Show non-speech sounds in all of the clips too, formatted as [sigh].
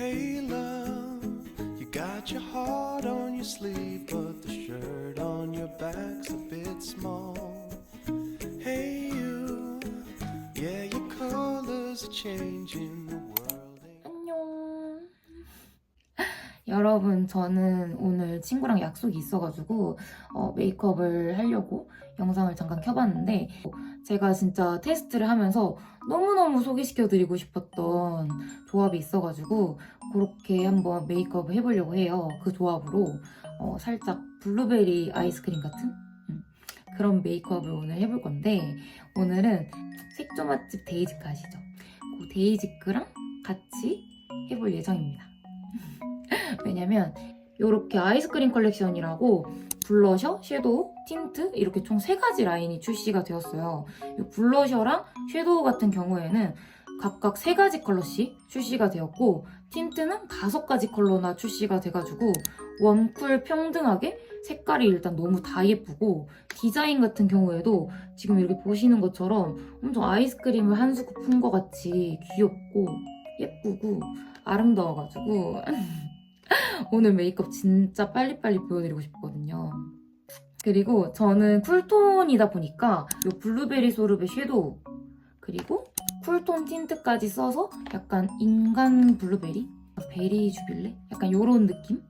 Hey love, you got your heart on your sleeve, but the shirt on your back's a bit small. Hey you, yeah, your colors are changing 여러분, 저는 오늘 친구랑 약속이 있어가지고 어, 메이크업을 하려고 영상을 잠깐 켜봤는데 제가 진짜 테스트를 하면서 너무너무 소개시켜드리고 싶었던 조합이 있어가지고 그렇게 한번 메이크업을 해보려고 해요. 그 조합으로 어, 살짝 블루베리 아이스크림 같은 음, 그런 메이크업을 오늘 해볼 건데 오늘은 색조 맛집 데이지크 아시죠? 그 데이지크랑 같이 해볼 예정입니다. [laughs] 왜냐면 이렇게 아이스크림 컬렉션이라고 블러셔, 섀도우, 틴트 이렇게 총 세 가지 라인이 출시가 되었어요. 이 블러셔랑 섀도우 같은 경우에는 각각 세 가지 컬러씩 출시가 되었고 틴트는 다섯 가지 컬러나 출시가 돼가지고 웜쿨 평등하게 색깔이 일단 너무 다 예쁘고 디자인 같은 경우에도 지금 이렇게 보시는 것처럼 엄청 아이스크림을 한 스쿱 푼 것 같이 귀엽고 예쁘고 아름다워가지고 [laughs] [laughs] 오늘 메이크업 진짜 빨리빨리 보여드리고 싶거든요. 그리고 저는 쿨톤이다 보니까 이 블루베리 소르베 섀도우 그리고 쿨톤 틴트까지 써서 약간 인간 블루베리? 베리 주빌레? 약간 이런 느낌?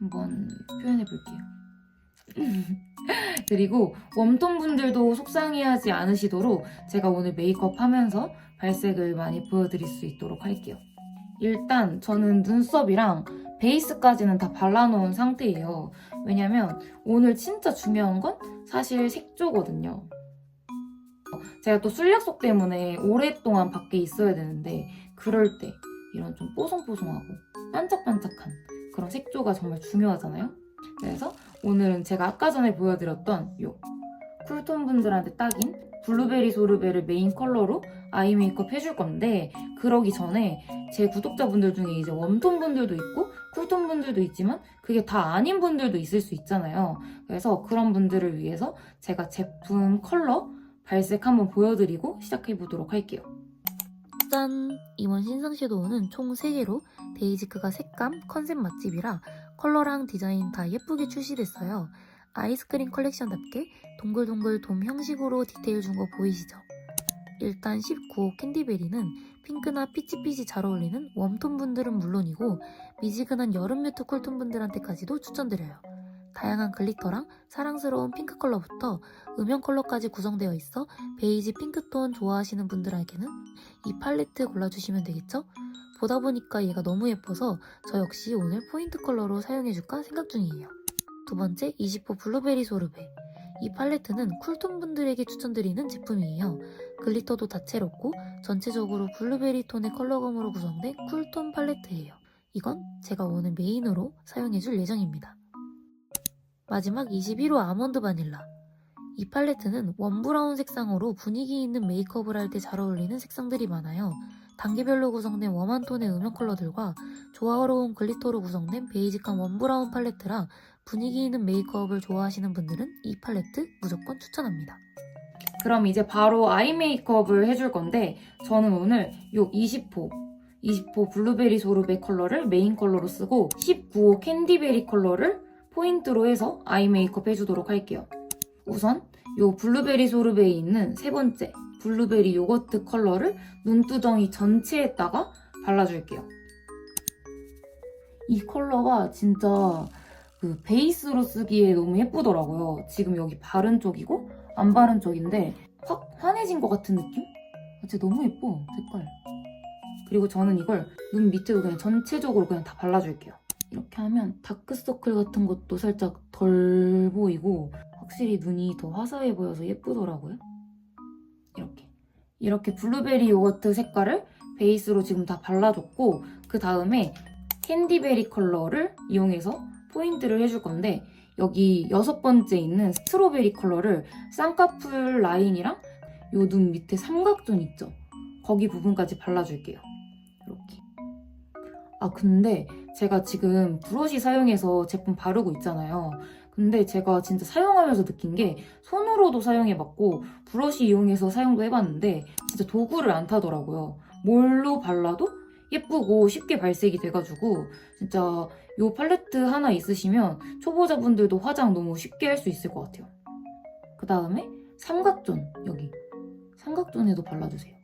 한번 표현해 볼게요. [laughs] 그리고 웜톤 분들도 속상해하지 않으시도록 제가 오늘 메이크업 하면서 발색을 많이 보여드릴 수 있도록 할게요. 일단 저는 눈썹이랑 베이스까지는 다 발라놓은 상태예요. 왜냐면 오늘 진짜 중요한 건 사실 색조거든요. 어, 제가 또 술 약속 때문에 오랫동안 밖에 있어야 되는데 그럴 때 이런 좀 뽀송뽀송하고 반짝반짝한 그런 색조가 정말 중요하잖아요. 그래서 오늘은 제가 아까 전에 보여드렸던 요 쿨톤 분들한테 딱인 블루베리 소르베를 메인 컬러로 아이 메이크업 해줄 건데 그러기 전에 제 구독자분들 중에 이제 웜톤 분들도 있고 쿨톤 분들도 있지만 그게 다 아닌 분들도 있을 수 있잖아요. 그래서 그런 분들을 위해서 제가 제품 컬러 발색 한번 보여드리고 시작해 보도록 할게요. 짠! 이번 신상 섀도우는 총 3개로 데이지크가 색감, 컨셉 맛집이라 컬러랑 디자인 다 예쁘게 출시됐어요. 아이스크림 컬렉션답게 동글동글 돔 형식으로 디테일 준 거 보이시죠? 일단 19호 캔디베리는 핑크나 피치빛이 잘 어울리는 웜톤 분들은 물론이고 미지근한 여름 뮤트 쿨톤 분들한테까지도 추천드려요. 다양한 글리터랑 사랑스러운 핑크 컬러부터 음영 컬러까지 구성되어 있어 베이지 핑크톤 좋아하시는 분들에게는 이 팔레트 골라주시면 되겠죠? 보다 보니까 얘가 너무 예뻐서 저 역시 오늘 포인트 컬러로 사용해줄까 생각 중이에요. 두 번째 20호 블루베리 소르베. 이 팔레트는 쿨톤 분들에게 추천드리는 제품이에요. 글리터도 다채롭고 전체적으로 블루베리 톤의 컬러감으로 구성된 쿨톤 팔레트예요. 이건 제가 오늘 메인으로 사용해줄 예정입니다. 마지막 21호 아몬드 바닐라. 이 팔레트는 웜브라운 색상으로 분위기 있는 메이크업을 할 때 잘 어울리는 색상들이 많아요. 단계별로 구성된 웜한 톤의 음영 컬러들과 조화로운 글리터로 구성된 베이직한 웜브라운 팔레트라 분위기 있는 메이크업을 좋아하시는 분들은 이 팔레트 무조건 추천합니다. 그럼 이제 바로 아이 메이크업을 해줄 건데 저는 오늘 요 20호 20호 블루베리 소르베 컬러를 메인 컬러로 쓰고 19호 캔디베리 컬러를 포인트로 해서 아이 메이크업 해주도록 할게요. 우선 요 블루베리 소르베에 있는 세 번째 블루베리 요거트 컬러를 눈두덩이 전체에다가 발라줄게요. 이 컬러가 진짜 그 베이스로 쓰기에 너무 예쁘더라고요. 지금 여기 바른 쪽이고 안 바른 쪽인데 확 환해진 것 같은 느낌? 아, 진짜 너무 예뻐 색깔. 그리고 저는 이걸 눈 밑에도 그냥 전체적으로 그냥 다 발라줄게요. 이렇게 하면 다크서클 같은 것도 살짝 덜 보이고 확실히 눈이 더 화사해 보여서 예쁘더라고요. 이렇게. 이렇게 블루베리 요거트 색깔을 베이스로 지금 다 발라줬고 그 다음에 캔디베리 컬러를 이용해서 포인트를 해줄 건데 여기 여섯 번째 있는 스트로베리 컬러를 쌍꺼풀 라인이랑 요 눈 밑에 삼각존 있죠? 거기 부분까지 발라줄게요. 이렇게. 아 근데 제가 지금 브러쉬 사용해서 제품 바르고 있잖아요. 근데 제가 진짜 사용하면서 느낀 게 손으로도 사용해봤고 브러쉬 이용해서 사용도 해봤는데 진짜 도구를 안 타더라고요. 뭘로 발라도 예쁘고 쉽게 발색이 돼가지고 진짜 요 팔레트 하나 있으시면 초보자분들도 화장 너무 쉽게 할 수 있을 것 같아요. 그 다음에 삼각존 여기 삼각존에도 발라주세요.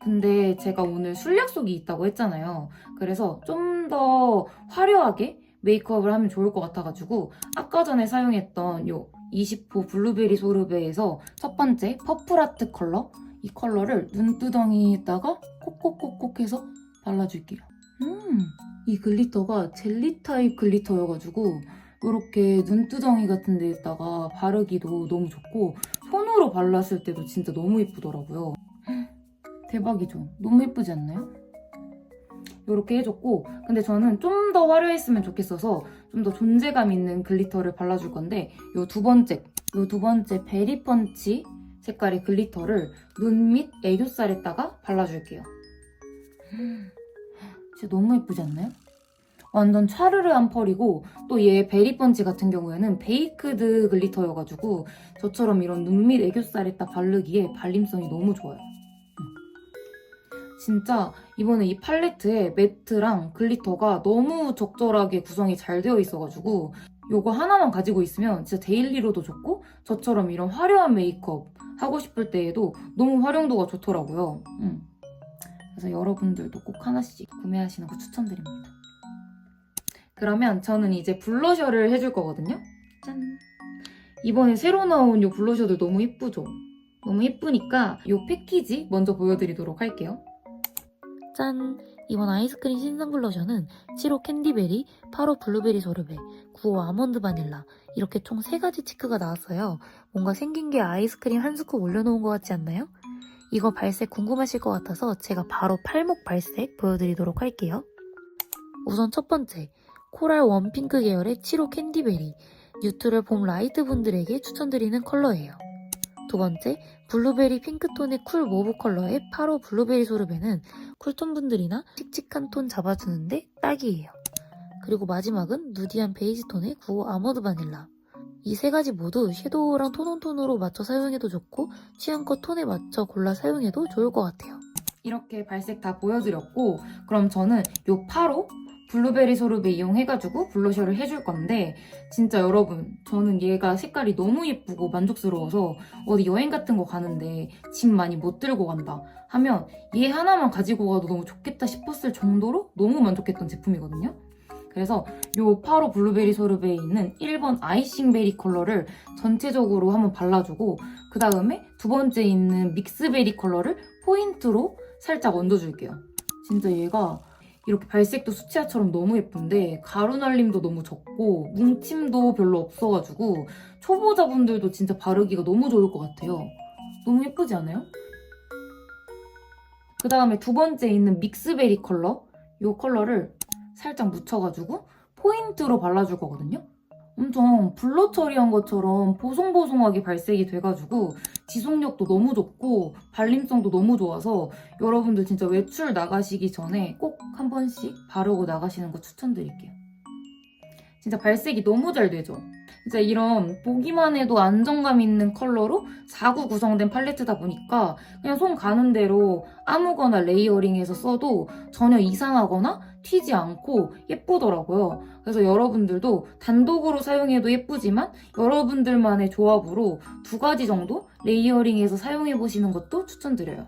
근데 제가 오늘 술 약속이 있다고 했잖아요. 그래서 좀 더 화려하게 메이크업을 하면 좋을 것 같아가지고 아까 전에 사용했던 요 20호 블루베리 소르베에서 첫 번째 퍼플아트 컬러 이 컬러를 눈두덩이에다가 콕콕콕콕 해서 발라줄게요. 음, 이 글리터가 젤리 타입 글리터여가지고 이렇게 눈두덩이 같은 데다가 바르기도 너무 좋고 손으로 발랐을 때도 진짜 너무 예쁘더라고요. 대박이죠? 너무 예쁘지 않나요? 이렇게 해줬고 근데 저는 좀 더 화려했으면 좋겠어서 좀 더 존재감 있는 글리터를 발라줄 건데 이 두 번째 이 두 번째 베리펀치 색깔의 글리터를 눈 밑 애교살에다가 발라줄게요. 진짜 너무 예쁘지 않나요? 완전 차르르한 펄이고 또 얘 베리펀치 같은 경우에는 베이크드 글리터여가지고 저처럼 이런 눈 밑 애교살에다 바르기에 발림성이 너무 좋아요. 진짜 이번에 이 팔레트에 매트랑 글리터가 너무 적절하게 구성이 잘 되어 있어가지고 요거 하나만 가지고 있으면 진짜 데일리로도 좋고 저처럼 이런 화려한 메이크업 하고 싶을 때에도 너무 활용도가 좋더라고요. 음. 그래서 여러분들도 꼭 하나씩 구매하시는 거 추천드립니다. 그러면 저는 이제 블러셔를 해줄 거거든요. 짠! 이번에 새로 나온 이 블러셔들 너무 예쁘죠? 너무 예쁘니까 이 패키지 먼저 보여드리도록 할게요. 짠! 이번 아이스크림 신상 블러셔는 7호 캔디베리, 8호 블루베리 소르베, 9호 아몬드 바닐라 이렇게 총 3가지 치크가 나왔어요. 뭔가 생긴 게 아이스크림 한 스쿱 올려놓은 것 같지 않나요? 이거 발색 궁금하실 것 같아서 제가 바로 팔목 발색 보여드리도록 할게요. 우선 첫 번째, 코랄 웜핑크 계열의 7호 캔디베리, 뉴트럴 봄 라이트 분들에게 추천드리는 컬러예요. 두 번째, 블루베리 핑크톤의 쿨 모브 컬러의 8호 블루베리 소르베는 쿨톤 분들이나 칙칙한 톤 잡아주는데 딱이에요. 그리고 마지막은 누디한 베이지 톤의 9호 아모드 바닐라. 이 세 가지 모두 섀도우랑 톤온 톤으로 맞춰 사용해도 좋고 취향껏 톤에 맞춰 골라 사용해도 좋을 것 같아요. 이렇게 발색 다 보여드렸고 그럼 저는 요 8호 블루베리 소르베 이용해가지고 블러셔를 해줄 건데 진짜 여러분 저는 얘가 색깔이 너무 예쁘고 만족스러워서 어디 여행 같은 거 가는데 짐 많이 못 들고 간다 하면 얘 하나만 가지고 가도 너무 좋겠다 싶었을 정도로 너무 만족했던 제품이거든요. 그래서 요 8호 블루베리 소르베에 있는 1번 아이싱베리 컬러를 전체적으로 한번 발라주고 그 다음에 두 번째 있는 믹스베리 컬러를 포인트로 살짝 얹어줄게요. 진짜 얘가 이렇게 발색도 수치화처럼 너무 예쁜데 가루 날림도 너무 적고 뭉침도 별로 없어가지고 초보자분들도 진짜 바르기가 너무 좋을 것 같아요. 너무 예쁘지 않아요? 그 다음에 두 번째 있는 믹스베리 컬러 이 컬러를 살짝 묻혀가지고 포인트로 발라줄 거거든요. 엄청 블러 처리한 것처럼 보송보송하게 발색이 돼가지고 지속력도 너무 좋고 발림성도 너무 좋아서 여러분들 진짜 외출 나가시기 전에 꼭 한 번씩 바르고 나가시는 거 추천드릴게요. 진짜 발색이 너무 잘 되죠? 진짜 이런 보기만 해도 안정감 있는 컬러로 4구 구성된 팔레트다 보니까 그냥 손 가는 대로 아무거나 레이어링해서 써도 전혀 이상하거나 튀지 않고 예쁘더라고요. 그래서 여러분들도 단독으로 사용해도 예쁘지만 여러분들만의 조합으로 두 가지 정도 레이어링해서 사용해보시는 것도 추천드려요.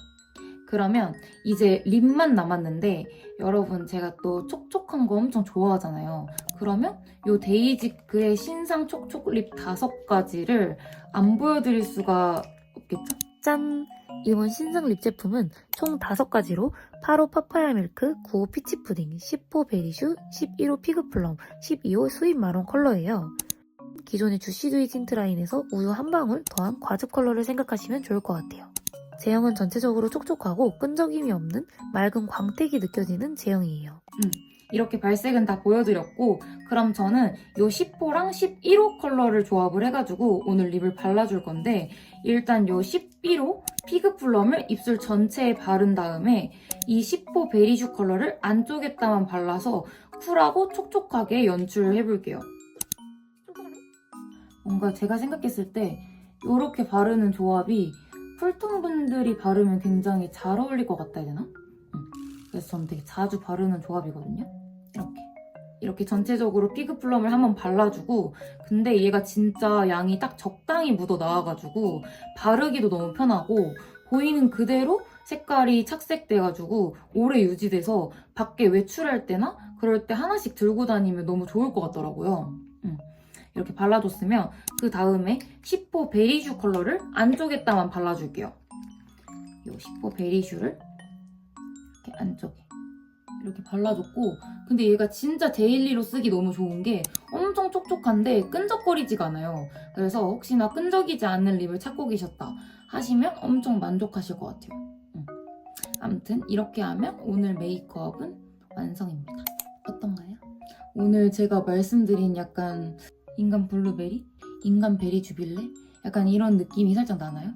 그러면 이제 립만 남았는데 여러분 제가 또 촉촉한 거 엄청 좋아하잖아요. 그러면 요 데이지크의 신상 촉촉 립 다섯 가지를 안 보여드릴 수가 없겠죠? 짠! 이번 신상 립 제품은 총 5가지로 8호 파파야 밀크, 9호 피치 푸딩, 10호 베리슈, 11호 피그 플럼, 12호 스윗 마론 컬러예요. 기존의 주시드위 틴트 라인에서 우유 한 방울 더한 과즙 컬러를 생각하시면 좋을 것 같아요. 제형은 전체적으로 촉촉하고 끈적임이 없는 맑은 광택이 느껴지는 제형이에요. 음, 이렇게 발색은 다 보여드렸고 그럼 저는 이 10호랑 11호 컬러를 조합을 해가지고 오늘 립을 발라줄 건데 일단 이 11호 피그 플럼을 입술 전체에 바른 다음에 이 10호 베리슈 컬러를 안쪽에다만 발라서 쿨하고 촉촉하게 연출을 해볼게요. 뭔가 제가 생각했을 때 이렇게 바르는 조합이 쿨톤 분들이 바르면 굉장히 잘 어울릴 것 같다 해야 되나? 음. 그래서 저는 되게 자주 바르는 조합이거든요. 이렇게. 전체적으로 피그 플럼을 한번 발라주고 근데 얘가 진짜 양이 딱 적당히 묻어 나와가지고 바르기도 너무 편하고 보이는 그대로 색깔이 착색돼가지고 오래 유지돼서 밖에 외출할 때나 그럴 때 하나씩 들고 다니면 너무 좋을 것 같더라고요. 음. 이렇게 발라줬으면 그 다음에 10호 베리슈 컬러를 안쪽에다만 발라줄게요. 이 10호 베리슈를 이렇게 안쪽에 이렇게 발라줬고 근데 얘가 진짜 데일리로 쓰기 너무 좋은 게 엄청 촉촉한데 끈적거리지가 않아요. 그래서 혹시나 끈적이지 않는 립을 찾고 계셨다 하시면 엄청 만족하실 것 같아요. 음. 아무튼 이렇게 하면 오늘 메이크업은 완성입니다. 어떤가요? 오늘 제가 말씀드린 약간 인간 블루베리? 인간 베리 주빌레? 약간 이런 느낌이 살짝 나나요?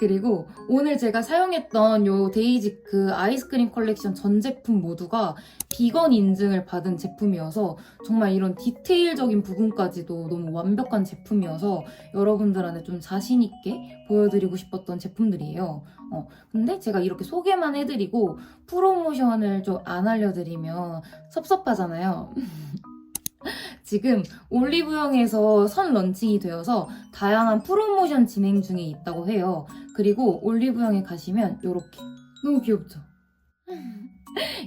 그리고 오늘 제가 사용했던 요 데이지크 아이스크림 컬렉션 전 제품 모두가 비건 인증을 받은 제품이어서 정말 이런 디테일적인 부분까지도 너무 완벽한 제품이어서 여러분들한테 좀 자신 있게 보여드리고 싶었던 제품들이에요. 어, 근데 제가 이렇게 소개만 해드리고 프로모션을 좀 안 알려드리면 섭섭하잖아요. [laughs] 지금 올리브영에서 선 런칭이 되어서 다양한 프로모션 진행 중에 있다고 해요. 그리고 올리브영에 가시면 이렇게 너무 귀엽죠?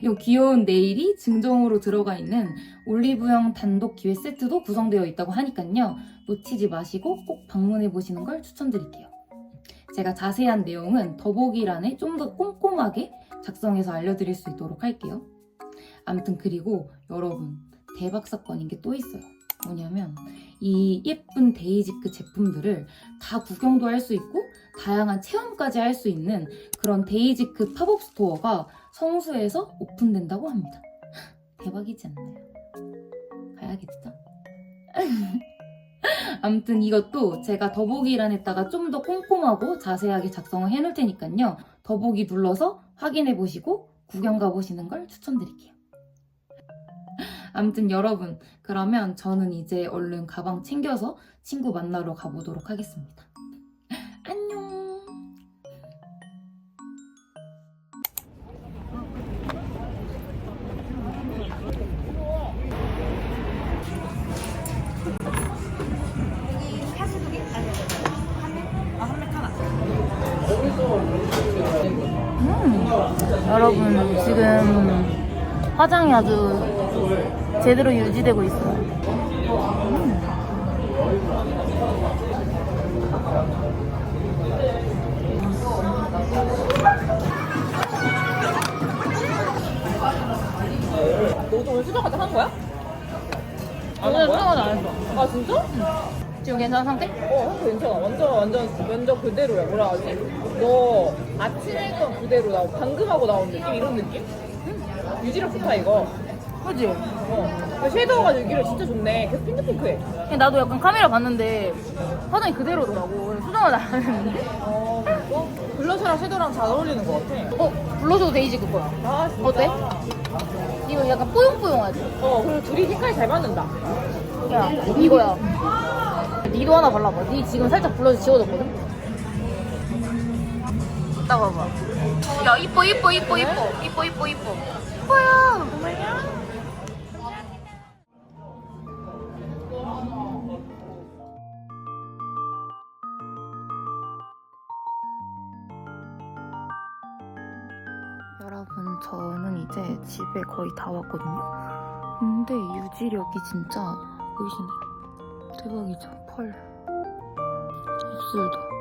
이 귀여운 네일이 증정으로 들어가 있는 올리브영 단독 기획 세트도 구성되어 있다고 하니까요. 놓치지 마시고 꼭 방문해 보시는 걸 추천드릴게요. 제가 자세한 내용은 더보기란에 좀 더 꼼꼼하게 작성해서 알려드릴 수 있도록 할게요. 아무튼 그리고 여러분 대박 사건인 게 또 있어요. 뭐냐면 이 예쁜 데이지크 제품들을 다 구경도 할 수 있고 다양한 체험까지 할 수 있는 그런 데이지크 팝업 스토어가 성수에서 오픈된다고 합니다. [laughs] 대박이지 않나요? 가야겠죠? [laughs] 아무튼 이것도 제가 더보기란에다가 좀 더 꼼꼼하고 자세하게 작성을 해놓을 테니까요. 더보기 눌러서 확인해 보시고 구경 가보시는 걸 추천드릴게요. 아무튼 여러분, 그러면 저는 이제 얼른 가방 챙겨서 친구 만나러 가보도록 하겠습니다. [laughs] 안녕! 음, 여러분, 지금 화장이 아주 제대로 유지되고 있어요. 너도 오늘 수정까지 한 거야? 오늘 수정은 안 했어. 아 진짜? 지금 괜찮은 상태? 어, 형 괜찮아. 완전 완전 완전 그대로야. 뭐라 하지? 너 아침에 했던 그대로 나 방금 하고 나온 느낌 이런 느낌? 유지력 좋다 이거. 그지? 어. 그 쉐이더가 유지력 진짜 좋네. 계속 핑크핑크해. 나도 약간 카메라 봤는데 화장이 그대로더라고. 수정을 안 했는데. 어, 이거 블러셔랑 쉐이더랑 잘 어울리는 것 같아. 어, 블러셔도 데이지 그거야. 아 진짜? 어때? 이거 약간 뽀용뽀용하지? 어, 그리고 둘이 색깔이 잘 맞는다. 야, 이거야. 니도 하나 발라봐. 니 지금 살짝 블러셔 지워졌거든? 이따 봐봐. 야, 이뻐, 이뻐, 이뻐, 이뻐. 이뻐, 이뻐, 이뻐. 이뻐요. 저는 이제 집에 거의 다 왔거든요. 근데 유지력이 진짜 보이시나요? 대박이죠, 펄. 입술도.